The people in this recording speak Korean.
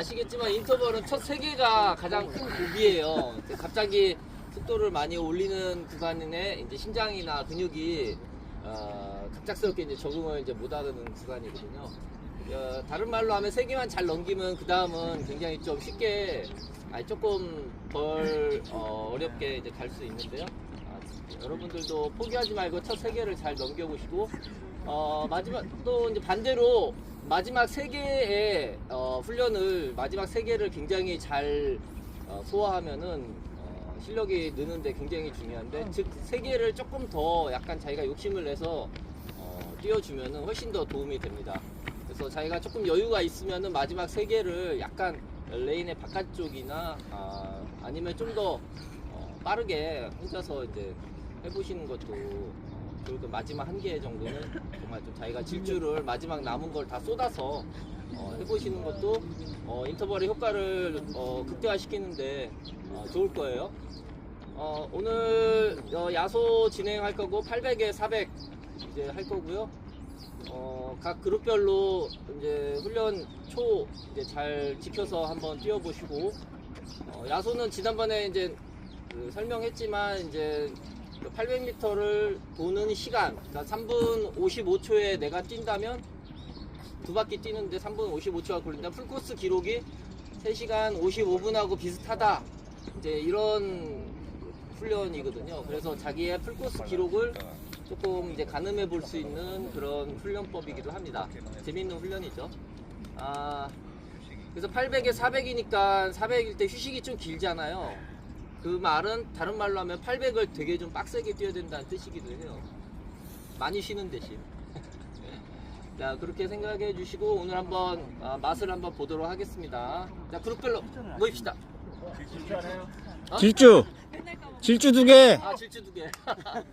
아시겠지만 인터벌은 첫 세 개가 가장 큰 고비예요. 갑자기 속도를 많이 올리는 구간에 이제 신장이나 근육이 어, 갑작스럽게 이제 적응을 이제 못하는 구간이거든요. 어, 다른 말로 하면 세 개만 잘 넘기면 그 다음은 굉장히 좀 쉽게 아니 조금 덜 어, 렵게 이제 갈 수 있는데요. 아, 여러분들도 포기하지 말고 첫 세 개를 잘 넘겨보시고 어, 마지막 또 이제 반대로 마지막 세 개의 어, 훈련을 마지막 세 개를 굉장히 잘 어, 소화하면은 어, 실력이 느는데 굉장히 중요한데 즉 세 개를 조금 더 약간 자기가 욕심을 내서 어, 뛰어주면은 훨씬 더 도움이 됩니다. 그래서 자기가 조금 여유가 있으면은 마지막 세 개를 약간 레인의 바깥쪽이나 아, 아니면 좀더 어, 빠르게 혼자서 이제 해보시는 것도 것 마지막 한 개 정도는 정말 좀 자기가 질주를 마지막 남은 걸 다 쏟아서 어, 해보시는 것도 어, 인터벌의 효과를 어, 극대화시키는데 어, 좋을 거예요. 어, 오늘 어, 야소 진행할 거고 800에 400 이제 할 거고요. 어, 각 그룹별로 이제 훈련 초 이제 잘 지켜서 한번 뛰어보시고 어, 야소는 지난번에 이제 그 설명했지만 이제 800m를 도는 시간, 그러니까 3분 55초에 내가 뛴다면 두 바퀴 뛰는데 3분 55초가 걸린다. 풀코스 기록이 3시간 55분하고 비슷하다. 이제 이런 훈련이거든요. 그래서 자기의 풀코스 기록을 조금 이제 가늠해 볼 수 있는 그런 훈련법이기도 합니다. 재밌는 훈련이죠. 아, 그래서 800에 400이니까 400일 때 휴식이 좀 길잖아요. 그 말은 다른 말로 하면 800을 되게 좀 빡세게 뛰어야 된다는 뜻이기도 해요. 많이 쉬는 대신. 자, 그렇게 생각해 주시고 오늘 한번 아, 맛을 한번 보도록 하겠습니다. 자, 그룹별로 모입시다. 질주 질주 두 개 아, 질주 두 개.